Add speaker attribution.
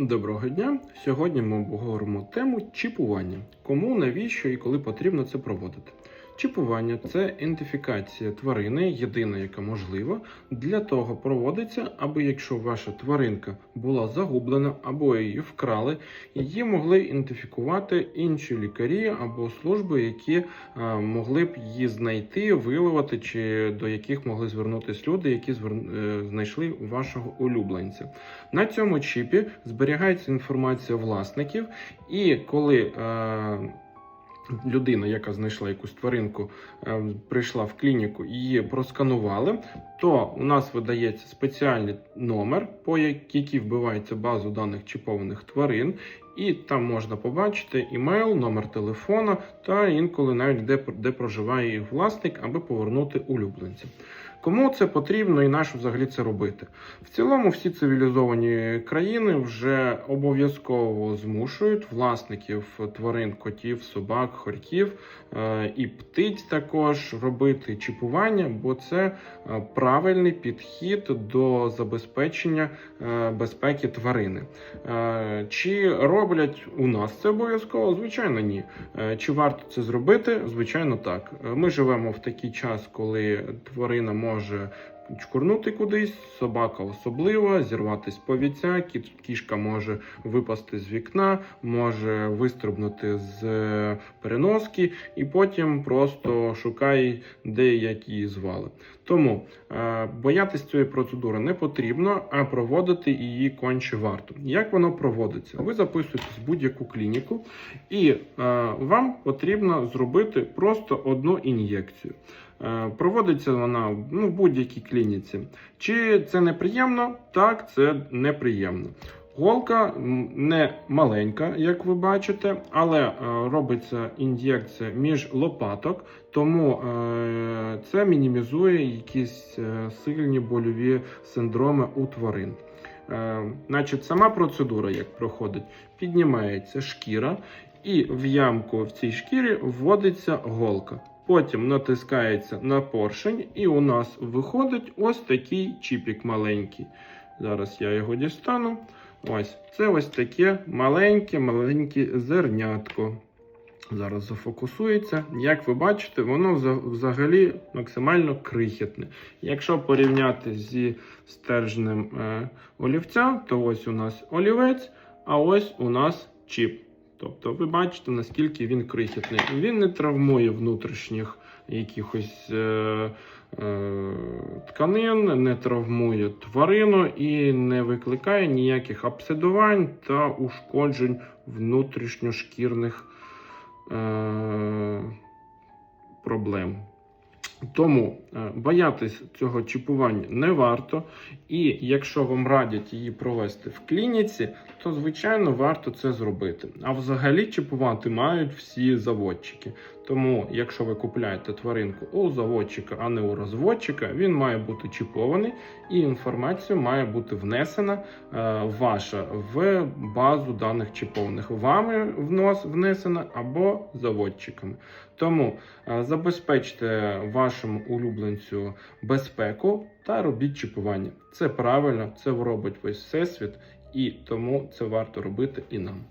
Speaker 1: Доброго дня! Сьогодні ми обговоримо тему чіпування. Кому, навіщо і коли потрібно це проводити. Чіпування це ідентифікація тварини, єдина, яка можлива. Для того проводиться, аби якщо ваша тваринка була загублена або її вкрали, її могли ідентифікувати інші лікарі або служби, які е, могли б її знайти, виловити, чи до яких могли звернутися люди, які е, знайшли вашого улюбленця. На цьому чіпі зберігається інформація власників, і коли е, людина, яка знайшла якусь тваринку, е, прийшла в клініку її просканували, то у нас видається спеціальний номер, по як- який вбивається базу даних чіпованих тварин. І там можна побачити імейл, номер телефона та інколи навіть де, де проживає їх власник, аби повернути улюбленця. Кому це потрібно і нащо взагалі це робити? В цілому, всі цивілізовані країни вже обов'язково змушують власників тварин, котів, собак, хорьків е, і птиць також робити чіпування, бо це е, правильний підхід до забезпечення е, безпеки тварини. Е, Чи роблять у нас це обов'язково? Звичайно, ні. Е, Чи варто це зробити? Звичайно, так. Ми живемо в такий час, коли тварина може чкурнути кудись, собака особлива, зірватись з повіця, кішка може випасти з вікна, може вистрибнути з е, переноски, і потім просто шукає, де як її звали. Тому е, боятись цієї процедури не потрібно, а проводити її конче варто. Як воно проводиться? Ви записуєтесь в будь-яку клініку, і е, вам потрібно зробити просто одну ін'єкцію. Проводиться вона ну, в будь-якій клініці. Чи це неприємно? Так, це неприємно. Голка не маленька, як ви бачите, але е, робиться ін'єкція між лопаток, тому е, це мінімізує якісь е, сильні больові синдроми у тварин. Значить, сама процедура, як проходить, піднімається шкіра, і в ямку в цій шкірі вводиться голка. Потім натискається на поршень, і у нас виходить ось такий чіпік маленький. Зараз я його дістану. Ось це ось таке маленьке, маленьке зернятко. Зараз зафокусується. Як ви бачите, воно взагалі максимально крихітне. Якщо порівняти зі стержнем е, олівця, то ось у нас олівець, а ось у нас чіп. Тобто ви бачите, наскільки він крихітний. Він не травмує внутрішніх якихось е, е, тканин, не травмує тварину і не викликає ніяких обсидувань та ушкоджень внутрішньошкірних е, проблем. Тому боятись цього чіпування не варто. І якщо вам радять її провести в клініці, то звичайно варто це зробити. А взагалі чіпувати мають всі заводчики. Тому, якщо ви купуєте тваринку у заводчика, а не у розводчика, він має бути чіпований, і інформація має бути внесена е, ваша в базу даних чіпованих. Вами внос внесена або заводчиками. Тому е, забезпечте вашому улюбленцю безпеку та робіть чіпування. Це правильно, це робить весь всесвіт, і тому це варто робити і нам.